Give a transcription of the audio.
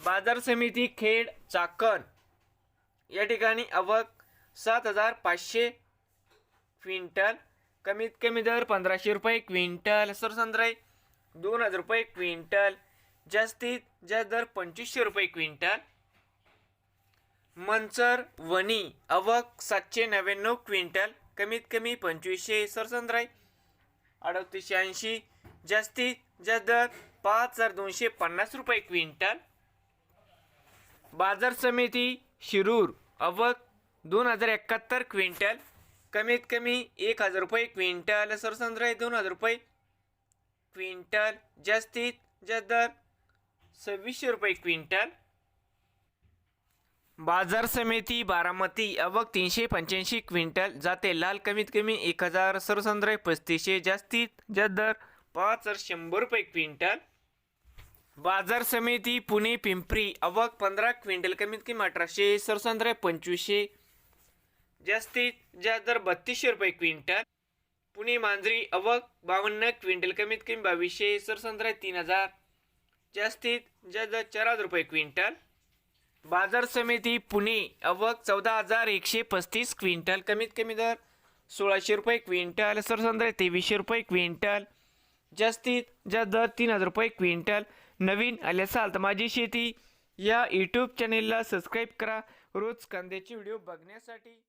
बाजार समिती खेड चाकण. या ठिकाणी आवक सात हजार पाचशे क्विंटल कमीत कमी दर पंधराशे रुपये क्विंटल सरसंद्राई दोन हजार रुपये क्विंटल जास्तीत जास्त दर पंचवीसशे रुपये क्विंटल. मंचर वणी आवक सातशे नव्याण्णव क्विंटल कमीत कमी पंचवीसशे सरसंद्राई अडतीसशे ऐंशी जास्तीत जास्त दर पाच हजार दोनशे पन्नास रुपये क्विंटल. बाजार समिती शिरूर अवक दोन हजार एकाहत्तर क्विंटल. कमीत कमी एक हजार रुपये क्विंटल. सरसंद्राई दोन हजार रुपये क्विंटल. जास्तीत जास्त दर सव्वीसशे रुपये क्विंटल. बाजार समिती बारामती अवक तीनशे पंच्याऐंशी क्विंटल. जाते लाल कमीत कमी एक हजार. सरसंद्राई पस्तीसशे. जास्तीत जास्त दर पाच हजार शंभर रुपये क्विंटल. बाजार समिती पुणे पिंपरी अवक पंधरा क्विंटल कमीत कमी अठराशे सरसंद्राई पंचवीसशे. जास्तीत जास्त दर बत्तीसशे रुपये क्विंटल. पुणे मांजरी अवक बावन्न क्विंटल कमीत कमी बावीसशे सरसंद्राई तीन हजार. जास्तीत जास्त दर चार हजार रुपये क्विंटल. बाजार समिती पुणे अवक चौदा हजार एकशे पस्तीस क्विंटल कमीत कमी दर सोळाशे रुपये क्विंटल सरसंद्राई तेवीसशे रुपये क्विंटल. जास्तीत जास्त दर तीन हजार रुपये क्विंटल. नवीन आले असाल तर माझी शेती. या यूट्यूब चॅनेलला सबस्क्राईब करा. रोज कांद्याचे व्हिडिओ बघण्यासाठी.